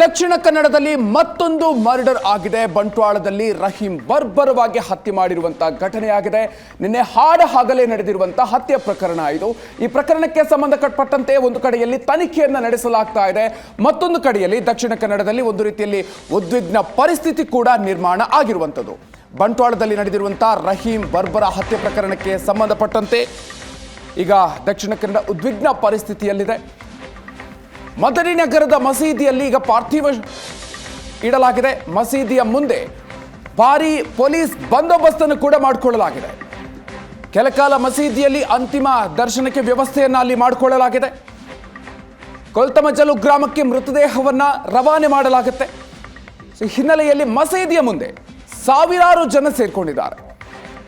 ದಕ್ಷಿಣ ಕನ್ನಡದಲ್ಲಿ ಮತ್ತೊಂದು ಮರ್ಡರ್ ಆಗಿದೆ. ಬಂಟ್ವಾಳದಲ್ಲಿ ರಹೀಂ ಬರ್ಬರವಾಗಿ ಹತ್ಯೆ ಮಾಡಿರುವಂತಹ ಘಟನೆಯಾಗಿದೆ. ನಿನ್ನೆ ಹಾಡ ಹಾಗಲೇ ನಡೆದಿರುವಂತಹ ಹತ್ಯೆ ಪ್ರಕರಣ ಇದು. ಈ ಪ್ರಕರಣಕ್ಕೆ ಸಂಬಂಧಪಟ್ಟಂತೆ ಒಂದು ಕಡೆಯಲ್ಲಿ ತನಿಖೆಯನ್ನು ನಡೆಸಲಾಗ್ತಾ ಇದೆ. ಮತ್ತೊಂದು ಕಡೆಯಲ್ಲಿ ದಕ್ಷಿಣ ಕನ್ನಡದಲ್ಲಿ ಒಂದು ರೀತಿಯಲ್ಲಿ ಉದ್ವಿಗ್ನ ಪರಿಸ್ಥಿತಿ ಕೂಡ ನಿರ್ಮಾಣ ಆಗಿರುವಂಥದ್ದು. ಬಂಟ್ವಾಳದಲ್ಲಿ ನಡೆದಿರುವಂತಹ ರಹೀಂ ಬರ್ಬರ ಹತ್ಯೆ ಪ್ರಕರಣಕ್ಕೆ ಸಂಬಂಧಪಟ್ಟಂತೆ ಈಗ ದಕ್ಷಿಣ ಕನ್ನಡ ಉದ್ವಿಗ್ನ ಪರಿಸ್ಥಿತಿಯಲ್ಲಿದೆ. ಮದನಿ ನಗರದ ಮಸೀದಿಯಲ್ಲಿ ಈಗ ಪಾರ್ಥಿವ ಇಡಲಾಗಿದೆ. ಮಸೀದಿಯ ಮುಂದೆ ಭಾರಿ ಪೊಲೀಸ್ ಬಂದೋಬಸ್ತನ್ನು ಕೂಡ ಮಾಡಿಕೊಳ್ಳಲಾಗಿದೆ. ಕೆಲಕಾಲ ಮಸೀದಿಯಲ್ಲಿ ಅಂತಿಮ ದರ್ಶನಕ್ಕೆ ವ್ಯವಸ್ಥೆಯನ್ನು ಅಲ್ಲಿ ಮಾಡಿಕೊಳ್ಳಲಾಗಿದೆ. ಕೊಲ್ತಮಜಲು ಗ್ರಾಮಕ್ಕೆ ಮೃತದೇಹವನ್ನು ರವಾನೆ ಮಾಡಲಾಗುತ್ತೆ. ಹಿನ್ನೆಲೆಯಲ್ಲಿ ಮಸೀದಿಯ ಮುಂದೆ ಸಾವಿರಾರು ಜನ ಸೇರಿಕೊಂಡಿದ್ದಾರೆ.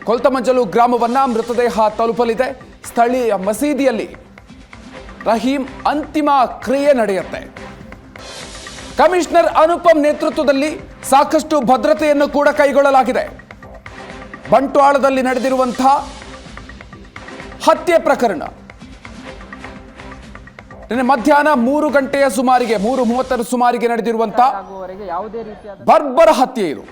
ಕೊಲ್ತಮಜಲು ಗ್ರಾಮವನ್ನ ಮೃತದೇಹ ತಲುಪಲಿದೆ. ಸ್ಥಳೀಯ ಮಸೀದಿಯಲ್ಲಿ ರಹೀಂ ಅಂತಿಮ ಕ್ರಿಯೆ ನಡೆಯುತ್ತೆ. ಕಮಿಷನರ್ ಅನುಪಮ್ ನೇತೃತ್ವದಲ್ಲಿ ಸಾಕಷ್ಟು ಭದ್ರತೆಯನ್ನು ಕೂಡ ಕೈಗೊಳ್ಳಲಾಗಿದೆ. ಬಂಟ್ವಾಳದಲ್ಲಿ ನಡೆದಿರುವಂತಹ ಹತ್ಯೆ ಪ್ರಕರಣ. ನಿನ್ನೆ ಮಧ್ಯಾಹ್ನ ಮೂರು ಗಂಟೆಯ ಸುಮಾರಿಗೆ ಮೂರು ಮೂವತ್ತರ ಸುಮಾರಿಗೆ ನಡೆದಿರುವಂತಹ ಬರ್ಬರ ಹತ್ಯೆ ಇದು.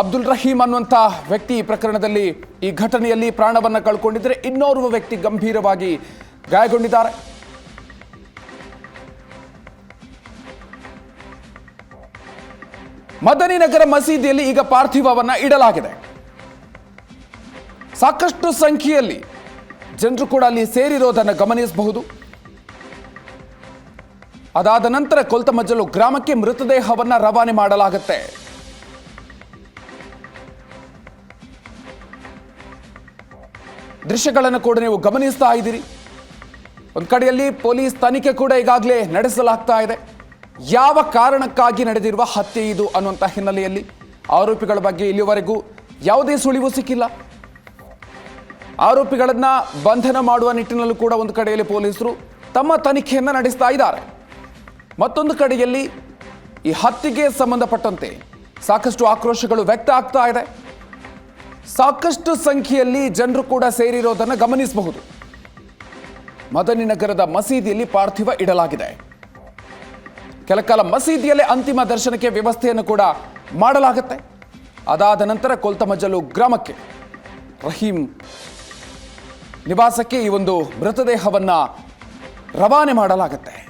ಅಬ್ದುಲ್ ರಹೀಂ ಅನ್ನುವಂಥ ವ್ಯಕ್ತಿ ಈ ಪ್ರಕರಣದಲ್ಲಿ ಈ ಘಟನೆಯಲ್ಲಿ ಪ್ರಾಣವನ್ನ ಕಳ್ಕೊಂಡಿದ್ರೆ ಇನ್ನೋರ್ವ ವ್ಯಕ್ತಿ ಗಂಭೀರವಾಗಿ ಗಾಯಗೊಂಡಿದ್ದಾರೆ. ಮದನಿ ನಗರ ಮಸೀದಿಯಲ್ಲಿ ಈಗ ಪಾರ್ಥಿವವನ್ನ ಇಡಲಾಗಿದೆ. ಸಾಕಷ್ಟು ಸಂಖ್ಯೆಯಲ್ಲಿ ಜನರು ಕೂಡ ಅಲ್ಲಿ ಸೇರಿರೋದನ್ನು ಗಮನಿಸಬಹುದು. ಅದಾದ ನಂತರ ಕೊಲ್ತಮಜ್ಜಲು ಗ್ರಾಮಕ್ಕೆ ಮೃತದೇಹವನ್ನು ರವಾನೆ ಮಾಡಲಾಗುತ್ತೆ. ದೃಶ್ಯಗಳನ್ನು ಕೂಡ ನೀವು ಗಮನಿಸ್ತಾ ಇದ್ದೀರಿ. ಒಂದು ಕಡೆಯಲ್ಲಿ ಪೊಲೀಸ್ ತನಿಖೆ ಕೂಡ ಈಗಾಗಲೇ ನಡೆಸಲಾಗ್ತಾ ಇದೆ. ಯಾವ ಕಾರಣಕ್ಕಾಗಿ ನಡೆದಿರುವ ಹತ್ಯೆ ಇದು ಅನ್ನುವಂಥ ಹಿನ್ನೆಲೆಯಲ್ಲಿ ಆರೋಪಿಗಳ ಬಗ್ಗೆ ಇಲ್ಲಿವರೆಗೂ ಯಾವುದೇ ಸುಳಿವು ಸಿಕ್ಕಿಲ್ಲ. ಆರೋಪಿಗಳನ್ನು ಬಂಧನ ಮಾಡುವ ನಿಟ್ಟಿನಲ್ಲೂ ಕೂಡ ಒಂದು ಕಡೆಯಲ್ಲಿ ಪೊಲೀಸರು ತಮ್ಮ ತನಿಖೆಯನ್ನು ನಡೆಸ್ತಾ ಇದ್ದಾರೆ. ಮತ್ತೊಂದು ಕಡೆಯಲ್ಲಿ ಈ ಹತ್ಯೆಗೆ ಸಂಬಂಧಪಟ್ಟಂತೆ ಸಾಕಷ್ಟು ಆಕ್ರೋಶಗಳು ವ್ಯಕ್ತ ಆಗ್ತಾ ಇದೆ. ಸಾಕಷ್ಟು ಸಂಖ್ಯೆಯಲ್ಲಿ ಜನರು ಕೂಡ ಸೇರಿರೋದನ್ನು ಗಮನಿಸಬಹುದು. ಮದನಿ ನಗರದ ಮಸೀದಿಯಲ್ಲಿ ಪಾರ್ಥಿವ ಇಡಲಾಗಿದೆ. ಕೆಲಕಾಲ ಮಸೀದಿಯಲ್ಲೇ ಅಂತಿಮ ದರ್ಶನಕ್ಕೆ ವ್ಯವಸ್ಥೆಯನ್ನು ಕೂಡ ಮಾಡಲಾಗುತ್ತೆ. ಅದಾದ ನಂತರ ಕೊಲ್ತಮಜಲು ಗ್ರಾಮಕ್ಕೆ ರಹೀಂ ನಿವಾಸಕ್ಕೆ ಈ ಒಂದು ಮೃತದೇಹವನ್ನು ರವಾನೆ ಮಾಡಲಾಗುತ್ತೆ.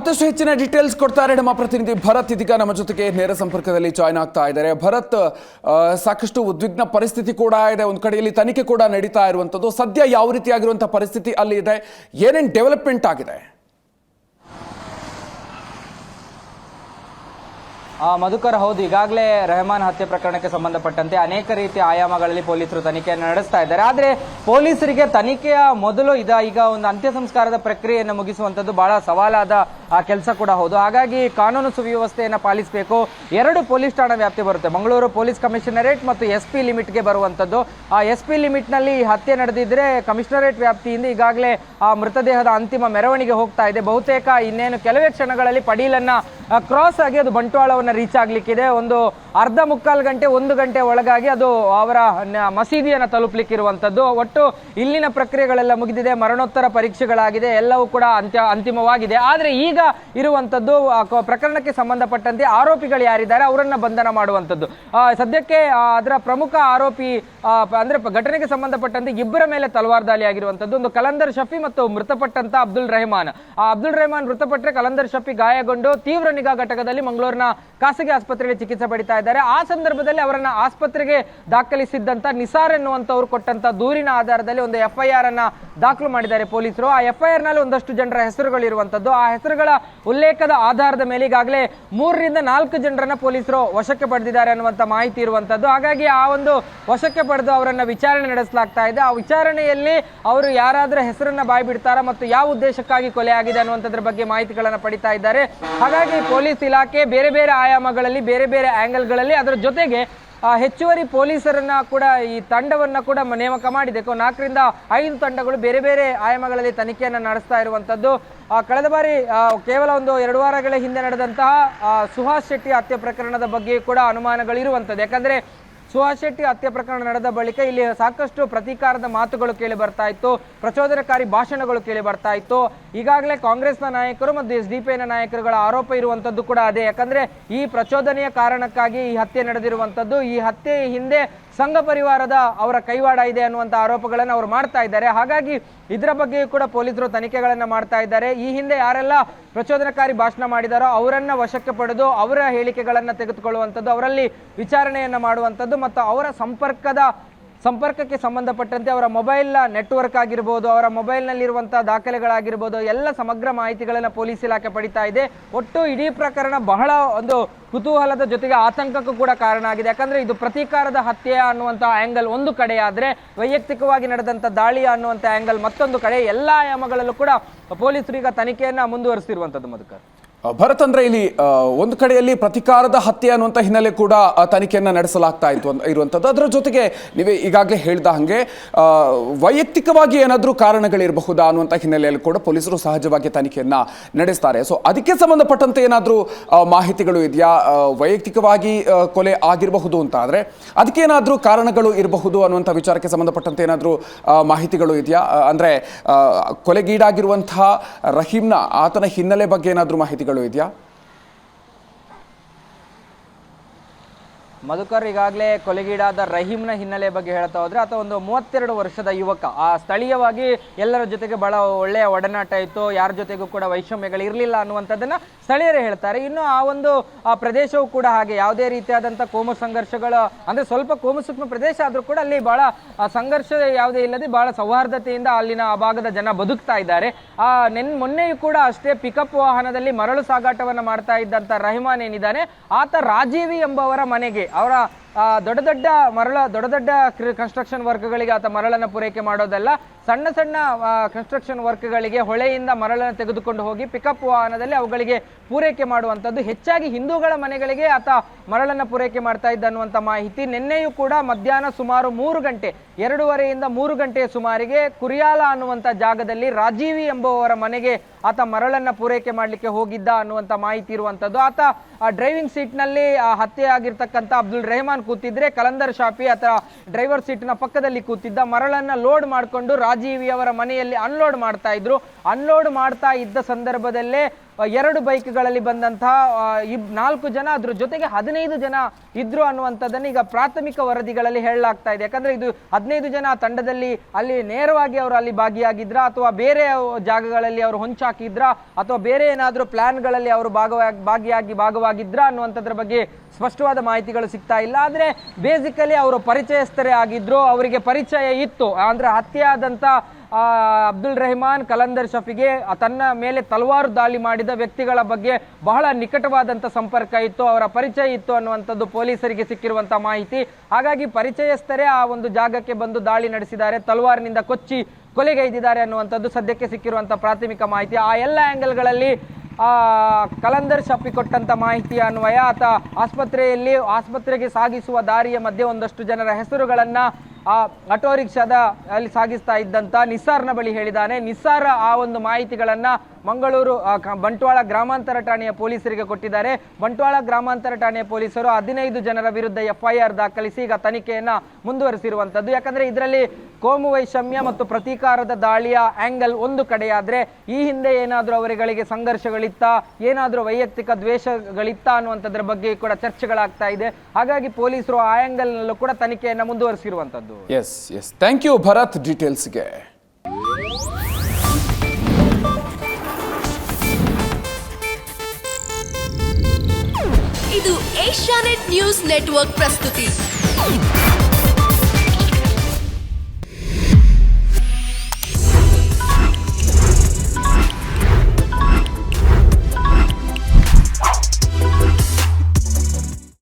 ಮತ್ತಷ್ಟು ಹೆಚ್ಚಿನ ಡೀಟೇಲ್ಸ್ ಕೊಡ್ತಾರೆ ನಮ್ಮ ಪ್ರತಿನಿಧಿ ಭರತ್. ಇದೀಗ ನಮ್ಮ ಜೊತೆಗೆ ನೇರ ಸಂಪರ್ಕದಲ್ಲಿ ಜಾಯ್ನ್ ಆಗ್ತಾ ಇದ್ದಾರೆ. ಭರತ್ ಸಾಕಷ್ಟು ಉದ್ವಿಗ್ನ ಪರಿಸ್ಥಿತಿ ಕೂಡ ಇದೆ. ಒಂದು ಕಡೆಯಲ್ಲಿ ತನಿಖೆ ಕೂಡ ನಡೀತಾ ಇರುವಂಥದ್ದು. ಸದ್ಯ ಯಾವ ರೀತಿಯಾಗಿರುವಂತಹ ಪರಿಸ್ಥಿತಿ ಅಲ್ಲಿ ಇದೆ? ಏನೇನು ಡೆವಲಪ್ಮೆಂಟ್ ಆಗಿದೆ? ಮಧುಕರ್ ಹೌದು, ಈಗಾಗಲೇ ರೆಹಮಾನ್ ಹತ್ಯೆ ಪ್ರಕರಣಕ್ಕೆ ಸಂಬಂಧಪಟ್ಟಂತೆ ಅನೇಕ ರೀತಿಯ ಆಯಾಮಗಳಲ್ಲಿ ಪೊಲೀಸರು ತನಿಖೆಯನ್ನು ನಡೆಸ್ತಾ ಇದ್ದಾರೆ. ಆದರೆ ಪೊಲೀಸರಿಗೆ ತನಿಖೆಯ ಮೊದಲು ಇದ ಈಗ ಒಂದು ಅಂತ್ಯ ಸಂಸ್ಕಾರದ ಪ್ರಕ್ರಿಯೆಯನ್ನು ಮುಗಿಸುವಂತದ್ದು ಬಹಳ ಸವಾಲಾದ ಕೆಲಸ ಕೂಡ ಹೌದು. ಹಾಗಾಗಿ ಕಾನೂನು ಸುವ್ಯವಸ್ಥೆಯನ್ನು ಪಾಲಿಸಬೇಕು. ಎರಡು ಪೊಲೀಸ್ ಠಾಣಾ ವ್ಯಾಪ್ತಿ ಬರುತ್ತೆ. ಮಂಗಳೂರು ಪೊಲೀಸ್ ಕಮಿಷನರೇಟ್ ಮತ್ತು ಎಸ್ ಪಿ ಲಿಮಿಟ್ಗೆ ಬರುವಂಥದ್ದು. ಆ ಎಸ್ ಪಿ ಲಿಮಿಟ್ನಲ್ಲಿ ಹತ್ಯೆ ನಡೆದಿದ್ರೆ ಕಮಿಷನರೇಟ್ ವ್ಯಾಪ್ತಿಯಿಂದ ಈಗಾಗಲೇ, ಆ, ಮೃತದೇಹದ ಅಂತಿಮ ಮೆರವಣಿಗೆ ಹೋಗ್ತಾ ಇದೆ. ಬಹುತೇಕ ಇನ್ನೇನು ಕೆಲವೇ ಕ್ಷಣಗಳಲ್ಲಿ ಪಡೀಲನ್ನ ಕ್ರಾಸ್ ಆಗಿ ಅದು ಬಂಟ್ವಾಳವನ್ನು ರೀಚ್ ಆಗಲಿಕ್ಕಿದೆ. ಒಂದು ಅರ್ಧ ಮುಕ್ಕಾಲು ಗಂಟೆ, ಒಂದು ಗಂಟೆ ಒಳಗಾಗಿ ಅದು ಅವರ ಮಸೀದಿಯನ್ನು ತಲುಪಲಿಕ್ಕಿರುವಂಥದ್ದು ಒಟ್ಟು ಇಲ್ಲಿನ ಪ್ರಕ್ರಿಯೆಗಳೆಲ್ಲ ಮುಗಿದಿದೆ. ಮರಣೋತ್ತರ ಪರೀಕ್ಷೆಗಳಾಗಿದೆ. ಎಲ್ಲವೂ ಕೂಡ ಅಂತ್ಯ, ಅಂತಿಮವಾಗಿದೆ. ಆದರೆ ಈಗ ಇರುವಂಥದ್ದು ಪ್ರಕರಣಕ್ಕೆ ಸಂಬಂಧಪಟ್ಟಂತೆ ಆರೋಪಿಗಳು ಯಾರಿದ್ದಾರೆ, ಅವರನ್ನು ಬಂಧನ ಮಾಡುವಂಥದ್ದು ಸದ್ಯಕ್ಕೆ ಅದರ ಪ್ರಮುಖ ಆರೋಪಿ ಅಂದರೆ ಅಂದ್ರೆ ಘಟನೆಗೆ ಸಂಬಂಧಪಟ್ಟಂತೆ ಇಬ್ಬರ ಮೇಲೆ ತಲವಾರ್ ದಾಳಿ ಆಗಿರುವಂಥದ್ದು ಒಂದು ಕಲಂದರ್ ಶಫಿ ಮತ್ತು ಮೃತಪಟ್ಟಂತ ಅಬ್ದುಲ್ ರೆಹಮಾನ್. ಆ, ಅಬ್ದುಲ್ ರೆಹಮಾನ್ ಮೃತಪಟ್ಟರೆ ಕಲಂದರ್ ಶಫಿ ಗಾಯಗೊಂಡು ತೀವ್ರ ನಿಗಾ ಘಟಕದಲ್ಲಿ ಮಂಗಳೂರಿನ ಖಾಸಗಿ ಆಸ್ಪತ್ರೆಗೆ ಚಿಕಿತ್ಸೆ ಪಡಿತಾ ಇದ್ದಾರೆ. ಆ ಸಂದರ್ಭದಲ್ಲಿ ಅವರನ್ನ ಆಸ್ಪತ್ರೆಗೆ ದಾಖಲಿಸಿದ್ದಂತ ನಿಸಾರ್ ಎನ್ನುವಂತವ್ರು ಕೊಟ್ಟಂತ ದೂರಿನ ಆಧಾರದಲ್ಲಿ ಒಂದು ಎಫ್ಐಆರ್ ಅನ್ನ ದಾಖಲು ಮಾಡಿದ್ದಾರೆ ಪೊಲೀಸರು. ಆ ಎಫ್ಐಆರ್ನಲ್ಲಿ ಒಂದಷ್ಟು ಜನರ ಹೆಸರುಗಳು ಇರುವಂತದ್ದು. ಆ ಹೆಸರುಗಳ ಉಲ್ಲೇಖದ ಆಧಾರದ ಮೇಲೆ ಈಗಾಗಲೇ ಮೂರರಿಂದ ನಾಲ್ಕು ಜನರನ್ನ ಪೊಲೀಸರು ವಶಕ್ಕೆ ಪಡೆದಿದ್ದಾರೆ ಅನ್ನುವಂತ ಮಾಹಿತಿ ಇರುವಂತದ್ದು. ಹಾಗಾಗಿ ಆ ಒಂದು ವಶಕ್ಕೆ ಪಡೆದು ಅವರನ್ನ ವಿಚಾರಣೆ ನಡೆಸಲಾಗ್ತಾ ಇದೆ. ಆ ವಿಚಾರಣೆಯಲ್ಲಿ ಅವರು ಯಾರಾದರೂ ಹೆಸರನ್ನ ಬಾಯಿ ಬಿಡ್ತಾರಾ ಮತ್ತು ಯಾವ ಉದ್ದೇಶಕ್ಕಾಗಿ ಕೊಲೆ ಆಗಿದೆ ಅನ್ನುವಂಥದ್ರ ಬಗ್ಗೆ ಮಾಹಿತಿಗಳನ್ನ ಪಡಿತಾ ಇದ್ದಾರೆ. ಹಾಗಾಗಿ ಪೊಲೀಸ್ ಇಲಾಖೆ ಬೇರೆ ಬೇರೆ ಆಯಾಮಗಳಲ್ಲಿ ಬೇರೆ ಬೇರೆ ಆ್ಯಂಗಲ್ಗಳಲ್ಲಿ ಅದರ ಜೊತೆಗೆ ಹೆಚ್ಚುವರಿ ಪೊಲೀಸರನ್ನ ಕೂಡ ಈ ತಂಡವನ್ನು ಕೂಡ ನೇಮಕ ಮಾಡಿದೆ. ನಾಲ್ಕರಿಂದ ಐದು ತಂಡಗಳು ಬೇರೆ ಬೇರೆ ಆಯಾಮಗಳಲ್ಲಿ ತನಿಖೆಯನ್ನು ನಡೆಸ್ತಾ ಇರುವಂತದ್ದು. ಆ, ಕಳೆದ ಬಾರಿ ಕೇವಲ ಒಂದು ಎರಡು ವಾರಗಳ ಹಿಂದೆ ನಡೆದಂತಹ ಸುಹಾಸ್ ಶೆಟ್ಟಿ ಹತ್ಯೆ ಪ್ರಕರಣದ ಬಗ್ಗೆ ಕೂಡ ಅನುಮಾನಗಳಿರುವಂಥದ್ದು ಯಾಕಂದ್ರೆ ಸುಹಾಸ್ ಶೆಟ್ಟಿ ಹತ್ಯೆ ಪ್ರಕರಣ ನಡೆದ ಬಳಿಕ ಇಲ್ಲಿ ಸಾಕಷ್ಟು ಪ್ರತೀಕಾರದ ಮಾತುಗಳು ಕೇಳಿ ಬರ್ತಾ ಇತ್ತು, ಪ್ರಚೋದನಕಾರಿ ಭಾಷಣಗಳು ಕೇಳಿ ಬರ್ತಾ ಇತ್ತು. ಈಗಾಗಲೇ ಕಾಂಗ್ರೆಸ್ನ ನಾಯಕರು ಮತ್ತು ಎಸ್ ಡಿ ನಾಯಕರುಗಳ ಆರೋಪ ಇರುವಂತದ್ದು ಕೂಡ ಅದೇ. ಯಾಕಂದ್ರೆ ಈ ಪ್ರಚೋದನೆಯ ಕಾರಣಕ್ಕಾಗಿ ಈ ಹತ್ಯೆ ನಡೆದಿರುವಂತದ್ದು, ಈ ಹತ್ಯೆ ಹಿಂದೆ ಸಂಘ ಪರಿವಾರದ ಅವರ ಕೈವಾಡ ಇದೆ ಅನ್ನುವಂಥ ಆರೋಪಗಳನ್ನು ಅವರು ಮಾಡ್ತಾ ಇದ್ದಾರೆ. ಹಾಗಾಗಿ ಇದರ ಬಗ್ಗೆಯೂ ಕೂಡ ಪೊಲೀಸರು ತನಿಖೆಗಳನ್ನು ಮಾಡ್ತಾ ಇದ್ದಾರೆ. ಈ ಹಿಂದೆ ಯಾರೆಲ್ಲ ಪ್ರಚೋದನಕಾರಿ ಭಾಷಣ ಮಾಡಿದಾರೋ ಅವರನ್ನು ವಶಕ್ಕೆ ಪಡೆದು ಅವರ ಹೇಳಿಕೆಗಳನ್ನು ತೆಗೆದುಕೊಳ್ಳುವಂಥದ್ದು, ಅವರಲ್ಲಿ ವಿಚಾರಣೆಯನ್ನು ಮಾಡುವಂಥದ್ದು ಮತ್ತು ಅವರ ಸಂಪರ್ಕದ ಸಂಪರ್ಕಕ್ಕೆ ಸಂಬಂಧಪಟ್ಟಂತೆ ಅವರ ಮೊಬೈಲ್ ನೆಟ್ವರ್ಕ್ ಆಗಿರ್ಬೋದು, ಅವರ ಮೊಬೈಲ್ನಲ್ಲಿರುವಂಥ ದಾಖಲೆಗಳಾಗಿರ್ಬೋದು, ಎಲ್ಲ ಸಮಗ್ರ ಮಾಹಿತಿಗಳನ್ನು ಪೊಲೀಸ್ ಇಲಾಖೆ ಪಡಿತಾ ಇದೆ. ಒಟ್ಟು ಇಡೀ ಪ್ರಕರಣ ಬಹಳ ಒಂದು ಕುತೂಹಲದ ಜೊತೆಗೆ ಆತಂಕಕ್ಕೂ ಕೂಡ ಕಾರಣ ಆಗಿದೆ. ಯಾಕಂದ್ರೆ ಇದು ಪ್ರತೀಕಾರದ ಹತ್ಯೆ ಅನ್ನುವಂಥ ಆಂಗಲ್ ಒಂದು ಕಡೆ ವೈಯಕ್ತಿಕವಾಗಿ ನಡೆದಂಥ ದಾಳಿ ಅನ್ನುವಂಥ ಆಂಗಲ್ ಮತ್ತೊಂದು ಕಡೆ, ಎಲ್ಲ ಆಯಾಮಗಳಲ್ಲೂ ಕೂಡ ಪೊಲೀಸರು ಈಗ ತನಿಖೆಯನ್ನ ಮುಂದುವರಿಸಿರುವಂಥದ್ದು ಮಧುಕರ್. ಭರತ್ ಅಂದ್ರೆ ಇಲ್ಲಿ ಒಂದು ಕಡೆಯಲ್ಲಿ ಪ್ರತಿಕಾರದ ಹತ್ಯೆ ಅನ್ನುವಂಥ ಹಿನ್ನೆಲೆ ಕೂಡ ತನಿಖೆಯನ್ನು ನಡೆಸಲಾಗ್ತಾ ಇತ್ತು ಇರುವಂಥದ್ದು ಅದರ ಜೊತೆಗೆ ನೀವೇ ಈಗಾಗಲೇ ಹೇಳಿದ ಹಾಗೆ ವೈಯಕ್ತಿಕವಾಗಿ ಏನಾದರೂ ಕಾರಣಗಳಿರಬಹುದಾ ಅನ್ನುವಂಥ ಹಿನ್ನೆಲೆಯಲ್ಲಿ ಕೂಡ ಪೊಲೀಸರು ಸಹಜವಾಗಿ ತನಿಖೆಯನ್ನು ನಡೆಸ್ತಾರೆ. ಸೊ ಅದಕ್ಕೆ ಸಂಬಂಧಪಟ್ಟಂತೆ ಏನಾದರೂ ಮಾಹಿತಿಗಳು ಇದೆಯಾ? ವೈಯಕ್ತಿಕವಾಗಿ ಕೊಲೆ ಆಗಿರಬಹುದು ಅಂತ ಆದರೆ ಅದಕ್ಕೇನಾದರೂ ಕಾರಣಗಳು ಇರಬಹುದು ಅನ್ನುವಂಥ ವಿಚಾರಕ್ಕೆ ಸಂಬಂಧಪಟ್ಟಂತೆ ಏನಾದರೂ ಮಾಹಿತಿಗಳು ಇದೆಯಾ? ಅಂದರೆ ಕೊಲೆಗೀಡಾಗಿರುವಂಥ ರಹೀಮ್ನ ಆತನ ಹಿನ್ನೆಲೆ ಬಗ್ಗೆ ಏನಾದರೂ ಮಾಹಿತಿಗಳು ಇದೆಯಾ ಮಧುಕರ್ ಈಗಾಗಲೇ ಕೊಲೆಗೀಡಾದ ರಹೀಮ್ನ ಹಿನ್ನೆಲೆ ಬಗ್ಗೆ ಹೇಳ್ತಾ ಹೋದರೆ, ಆತ ಒಂದು ಮೂವತ್ತೆರಡು ವರ್ಷದ ಯುವಕ. ಆ ಸ್ಥಳೀಯವಾಗಿ ಎಲ್ಲರ ಜೊತೆಗೆ ಬಹಳ ಒಳ್ಳೆಯ ಒಡನಾಟ ಇತ್ತು, ಯಾರ ಜೊತೆಗೂ ಕೂಡ ವೈಷಮ್ಯಗಳು ಇರಲಿಲ್ಲ ಅನ್ನುವಂಥದ್ದನ್ನು ಸ್ಥಳೀಯರೇ ಹೇಳ್ತಾರೆ. ಇನ್ನು ಆ ಒಂದು, ಆ ಪ್ರದೇಶವು ಕೂಡ ಹಾಗೆ. ಯಾವುದೇ ರೀತಿಯಾದಂಥ ಕೋಮು ಸಂಘರ್ಷಗಳು, ಅಂದರೆ ಸ್ವಲ್ಪ ಕೋಮು ಪ್ರದೇಶ ಆದರೂ ಕೂಡ ಅಲ್ಲಿ ಬಹಳ ಸಂಘರ್ಷ ಯಾವುದೇ ಇಲ್ಲದೆ ಬಹಳ ಸೌಹಾರ್ದತೆಯಿಂದ ಅಲ್ಲಿನ ಆ ಭಾಗದ ಜನ ಬದುಕ್ತಾ ಇದ್ದಾರೆ. ಆ ನೆನ್, ಮೊನ್ನೆಯೂ ಕೂಡ ಅಷ್ಟೇ ಪಿಕಪ್ ವಾಹನದಲ್ಲಿ ಮರಳು ಸಾಗಾಟವನ್ನು ಮಾಡ್ತಾ ಇದ್ದಂಥ ರಹಿಮಾನ್ ಏನಿದ್ದಾನೆ, ಆತ ರಾಜೀವಿ ಎಂಬವರ ಮನೆಗೆ ಅವರ ಆ, ದೊಡ್ಡ ದೊಡ್ಡ ಮರಳ, ದೊಡ್ಡ ದೊಡ್ಡ ಕನ್ಸ್ಟ್ರಕ್ಷನ್ ವರ್ಕ್ಗಳಿಗೆ ಆತ ಮರಳನ್ನು ಪೂರೈಕೆ ಮಾಡೋದಲ್ಲ. ಸಣ್ಣ ಸಣ್ಣ ಕನ್ಸ್ಟ್ರಕ್ಷನ್ ವರ್ಕ್ಗಳಿಗೆ ಹೊಳೆಯಿಂದ ಮರಳನ್ನು ತೆಗೆದುಕೊಂಡು ಹೋಗಿ ಪಿಕಪ್ ವಾಹನದಲ್ಲಿ ಅವುಗಳಿಗೆ ಪೂರೈಕೆ ಮಾಡುವಂಥದ್ದು. ಹೆಚ್ಚಾಗಿ ಹಿಂದೂಗಳ ಮನೆಗಳಿಗೆ ಆತ ಮರಳನ್ನು ಪೂರೈಕೆ ಮಾಡ್ತಾ ಇದ್ದ ಅನ್ನುವಂಥ ಮಾಹಿತಿ ನಿನ್ನೆಯೂ ಕೂಡ ಮಧ್ಯಾಹ್ನ ಸುಮಾರು ಮೂರು ಗಂಟೆ, ಎರಡೂವರೆಯಿಂದ ಮೂರು ಗಂಟೆಯ ಸುಮಾರಿಗೆ ಕುರಿಯಾಲ ಅನ್ನುವಂಥ ಜಾಗದಲ್ಲಿ ರಾಜೀವಿ ಎಂಬುವವರ ಮನೆಗೆ ಆತ ಮರಳನ್ನು ಪೂರೈಕೆ ಮಾಡಲಿಕ್ಕೆ ಹೋಗಿದ್ದ ಅನ್ನುವಂಥ ಮಾಹಿತಿ ಇರುವಂಥದ್ದು. ಆತ ಡ್ರೈವಿಂಗ್ ಸೀಟ್ನಲ್ಲಿ ಹತ್ಯೆ ಆಗಿರ್ತಕ್ಕಂಥ ಅಬ್ದುಲ್ ರೆಹಮಾನ್ ಕೂತಿದ್ರೆ ಕಲಂದರ್ ಶಾಪಿ ಅಥವಾ ಡ್ರೈವರ್ ಸೀಟ್ನ ಪಕ್ಕದಲ್ಲಿ ಕೂತಿದ್ದ ಮರಳನ್ನ ಲೋಡ್ ಮಾಡಿಕೊಂಡು ರಾಜೀವಿ ಅವರ ಮನೆಯಲ್ಲಿ ಅನ್ಲೋಡ್ ಮಾಡ್ತಾ ಇದ್ರು. ಅನ್ಲೋಡ್ ಮಾಡ್ತಾ ಇದ್ದ ಸಂದರ್ಭದಲ್ಲೇ ಎರಡು ಬೈಕ್ಗಳಲ್ಲಿ ಬಂದಂತಹ ಇಬ್, ನಾಲ್ಕು ಜನ ಅದ್ರ ಜೊತೆಗೆ ಹದಿನೈದು ಜನ ಇದ್ರು ಅನ್ನುವಂಥದ್ದನ್ನು ಈಗ ಪ್ರಾಥಮಿಕ ವರದಿಗಳಲ್ಲಿ ಹೇಳಲಾಗ್ತಾ ಇದೆ. ಯಾಕಂದ್ರೆ ಇದು ಹದಿನೈದು ಜನ ತಂಡದಲ್ಲಿ ಅಲ್ಲಿ ನೇರವಾಗಿ ಅವರು ಅಲ್ಲಿ ಭಾಗಿಯಾಗಿದ್ರ, ಅಥವಾ ಬೇರೆ ಜಾಗಗಳಲ್ಲಿ ಅವರು ಹೊಂಚಾಕಿದ್ರ, ಅಥವಾ ಬೇರೆ ಏನಾದರೂ ಪ್ಲಾನ್ಗಳಲ್ಲಿ ಅವರು ಭಾಗವಾಗಿ ಭಾಗಿಯಾಗಿ ಭಾಗವಾಗಿದ್ರ ಅನ್ನುವಂಥದ್ರ ಬಗ್ಗೆ ಸ್ಪಷ್ಟವಾದ ಮಾಹಿತಿಗಳು ಸಿಗ್ತಾ ಇಲ್ಲ. ಆದ್ರೆ ಬೇಸಿಕಲಿ ಅವರು ಪರಿಚಯಸ್ಥರೇ ಆಗಿದ್ರು, ಅವರಿಗೆ ಪರಿಚಯ ಇತ್ತು. ಅಂದ್ರೆ ಹತ್ಯೆ ಆದಂತ ಅಬ್ದುಲ್ ರೆಹಮಾನ್ ಕಲಂದರ್ ಶಫಿಗೆ ತನ್ನ ಮೇಲೆ ತಲವಾರು ದಾಳಿ ಮಾಡಿದ ವ್ಯಕ್ತಿಗಳ ಬಗ್ಗೆ ಬಹಳ ನಿಕಟವಾದಂಥ ಸಂಪರ್ಕ ಇತ್ತು, ಅವರ ಪರಿಚಯ ಇತ್ತು ಅನ್ನುವಂಥದ್ದು ಪೊಲೀಸರಿಗೆ ಸಿಕ್ಕಿರುವಂಥ ಮಾಹಿತಿ. ಹಾಗಾಗಿ ಪರಿಚಯಸ್ಥರೇ ಆ ಒಂದು ಜಾಗಕ್ಕೆ ಬಂದು ದಾಳಿ ನಡೆಸಿದ್ದಾರೆ, ತಲವಾರಿನಿಂದ ಕೊಚ್ಚಿ ಕೊಲೆಗೈದಿದ್ದಾರೆ ಅನ್ನುವಂಥದ್ದು ಸದ್ಯಕ್ಕೆ ಸಿಕ್ಕಿರುವಂಥ ಪ್ರಾಥಮಿಕ ಮಾಹಿತಿ. ಆ ಎಲ್ಲ ಆ್ಯಂಗಲ್ಗಳಲ್ಲಿ ಕಲಂದರ್ ಶಫಿ ಕೊಟ್ಟಂತ ಮಾಹಿತಿ ಅನ್ವಯ, ಆತ ಆಸ್ಪತ್ರೆಯಲ್ಲಿ, ಆಸ್ಪತ್ರೆಗೆ ಸಾಗಿಸುವ ದಾರಿಯ ಮಧ್ಯೆ ಒಂದಷ್ಟು ಜನರ ಹೆಸರುಗಳನ್ನ ಆ ಆಟೋ ರಿಕ್ಷಾದ ಅಲ್ಲಿ ಸಾಗಿಸ್ತಾ ಇದ್ದಂತ ನಿಸ್ಸಾರ್ನ ಬಳಿ ಹೇಳಿದ್ದಾನೆ. ನಿಸ್ಸಾರ್ ಆ ಒಂದು ಮಾಹಿತಿಗಳನ್ನು ಮಂಗಳೂರು ಬಂಟ್ವಾಳ ಗ್ರಾಮಾಂತರ ಠಾಣೆಯ ಪೊಲೀಸರಿಗೆ ಕೊಟ್ಟಿದ್ದಾರೆ. ಬಂಟ್ವಾಳ ಗ್ರಾಮಾಂತರ ಠಾಣೆಯ ಪೊಲೀಸರು ಹದಿನೈದು ಜನರ ವಿರುದ್ಧ ಎಫ್ಐಆರ್ ದಾಖಲಿಸಿ ಈಗ ತನಿಖೆಯನ್ನ ಮುಂದುವರಿಸಿರುವಂತದ್ದು. ಯಾಕಂದ್ರೆ ಇದರಲ್ಲಿ ಕೋಮು ವೈಷಮ್ಯ ಮತ್ತು ಪ್ರತೀಕಾರದ ದಾಳಿಯ ಆಂಗಲ್ ಒಂದು ಕಡೆಯಾದ್ರೆ ಈ ಹಿಂದೆ ಏನಾದರೂ ಅವರುಗಳಿಗೆ ಸಂಘರ್ಷಗಳಿತ್ತ, ಏನಾದರೂ ವೈಯಕ್ತಿಕ ದ್ವೇಷಗಳಿತ್ತ ಅನ್ನುವಂಥದ್ರ ಬಗ್ಗೆ ಕೂಡ ಚರ್ಚೆಗಳಾಗ್ತಾ ಇದೆ. ಹಾಗಾಗಿ ಪೊಲೀಸರು ಆ ಆ್ಯಂಗಲ್ನಲ್ಲೂ ಕೂಡ ತನಿಖೆಯನ್ನ ಮುಂದುವರಿಸಿರುವಂತದ್ದು S S thank you Bharat ಡೀಟೇಲ್ಸ್ಗೆ ಇದು ಏಷ್ಯಾನೆಟ್ ನ್ಯೂಸ್ ನೆಟ್ವರ್ಕ್ ಪ್ರಸ್ತುತಿ.